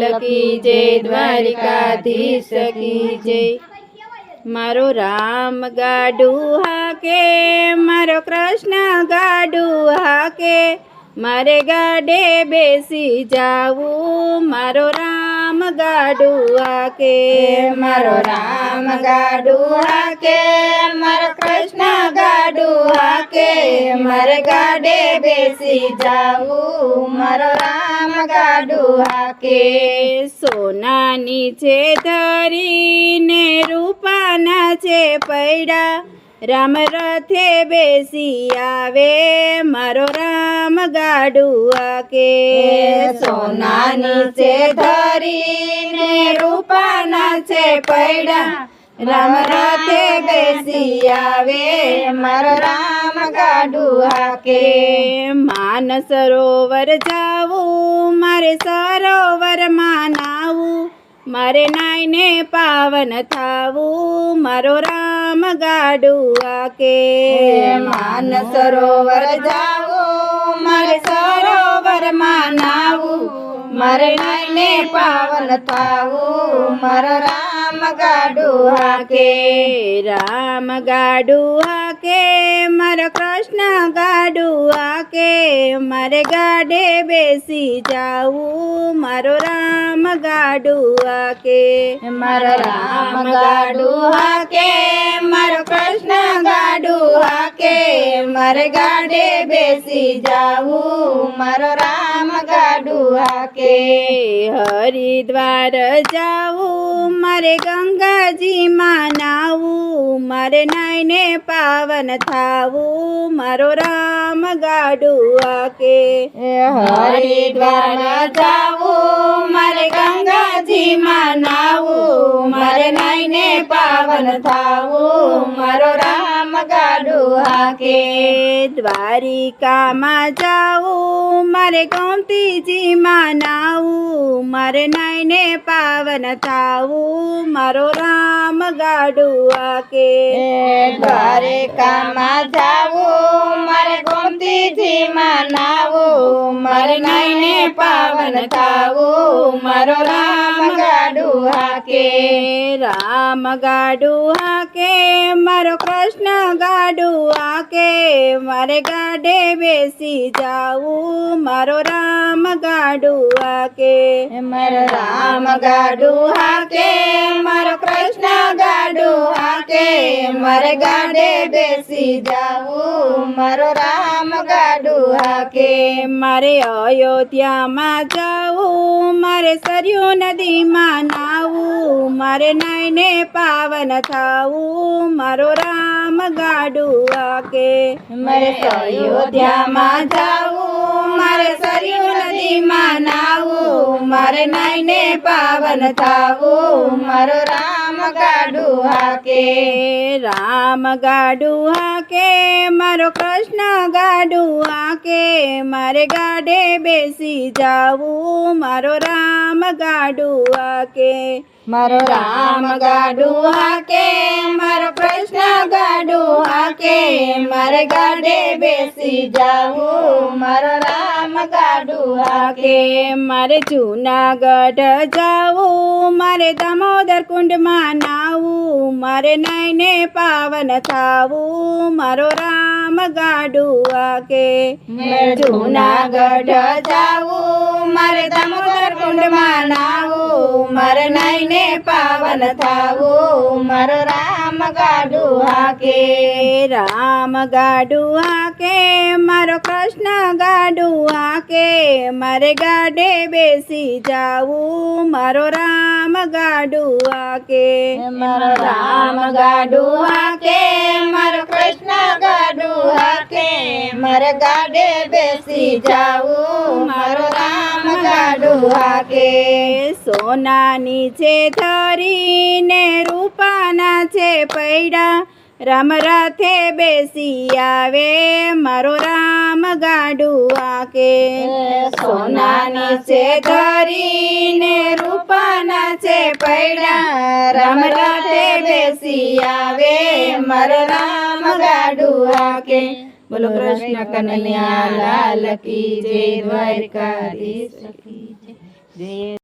lucky જે દ્વારિકા થી સકી જે મારો રામ ગાઢુ આકે મારો કૃષ્ણ ગાઢુ આકે મરે ગડે બેસી જાવું મારો રામ ગાઢુ આકે મારો રામ ગાઢુ આકે મારો કૃષ્ણ ગાઢુ આકે મરે ગડે બેસી જાવું મારો રામ કાઢું હાકે સોનાની છે ધરીને રૂપાના છે પૈડા રામ રથે બેસી આવે મારો રામ ગાડું આકે સોનાની છે ધરીને રૂપાના છે પૈડા રામ રથે બેસી આવે મારો રામ કાઢું હાકે માન સરોવર જાવું મારે સરોવર માનાવું મારે નાઈને પાવન થાવું મારો રામ ગાડું આકે માન સરોવર જાવું મારે સરોવર માનાવું ಮರಣನೆ ಪಾವನ ತಾವು ಮರ ರಾಮಗಾಡು ಹಾಕೆ ರಾಮಗಾಡು ಹಾಕೆ ಮರ ಕೃಷ್ಣ ಗಾಡು ಹಾಕೆ ಮರೆ ಗಾಡೆ ಬೇಸಿ ಜಾವು ಮರೋ ರಾಮಗಾಡು ಹಾಕೆ ಮರ ರಾಮಗಾಡು ಹಾಕೆ मर गाडे बेसी जाऊ मर राम गाडुआ के हरिद्वार जाऊ मरे गंगा जी मनाऊ मरे नैने पावन थाऊ मरो राम गाड़ू आके हरिद्वार जाऊ मरे गंगा जी मनाऊ मरे नैने पावन थाऊ मरो राम गाड़ू હાકે દ્વારિકામાં જાઉં મારે ગોમતીજી માનાવું મારે નયને પાવન થાવું મારો રામ ગાડું હાકે દ્વારિકામાં જાઉં મારે ગોમતીજી માનાવું મારે નયને પાવન થાવું મારો રામ ગાડુ હાકે राम गाडू आके मारो कृष्ण गाडू आके मारे गाडे बेसी जाऊ मारो राम गाडू आके मारो राम गाडू आके मारो कृष्ण गाडू आके मारे गाडे बेसी जाऊ मारो राम गाडू आके मारे अयोध्या मा जाऊ मारे सरयू नदी मा ना મારે નયને પાવન થાવું મારો રામ ગાડુ આકે મારે અયોધ્યામાં જાવું મારે સરયુ નદીમાં નાવું મારે નયને પાવન થાવું મારો રામ ગાડુ વાકે રામ ગાઢુ આકે મરો કૃષ્ણ ગાઢુ આકે મારે ગાડે બેસી જાવું મારો રામ ગાઢુ આકે મારો રામ ગાઢુ આકે મર કૃષ્ણ ગાઢુ આકે મારે ગાડે બેસી જાવું મારો રામ ગાઢુ આકે મારે જુના ગઢ જાવું મારે દમોદર કુંડ માં નાઉં મારે નયને પાવન થાવું મરો રામ ગાઢુ આકે મેધુના ગઢ જાવું મારે ધમકર કુંડ માં નાવું મરે નયને પાવન થાવું મરો રામ ગાઢુ આકે હે રામ ગાઢુ આકે મારો કૃષ્ણ ગાઢુ આકે મારે ગઢે બેસી જાવું મારો રામ ગાડુઆ કે મારો રામ ગાડુઆ કે મારો કૃષ્ણ ગાડુઆ કે મારે ગાડે બેસી જાવું મારો રામ ગાડુઆ કે સોનાની છે ધરીને રૂપાના છે પૈડા રામ રથે બેસી આવે મારો રામ ગાડું આકે સોનાની છે ધરીને રૂપાના છે પૈડા રામ રથે બેસી આવે મારો રામ ગાડું આકે બોલો કૃષ્ણ કનૈયા લાલ કી જય દ્વારકાધીશ જય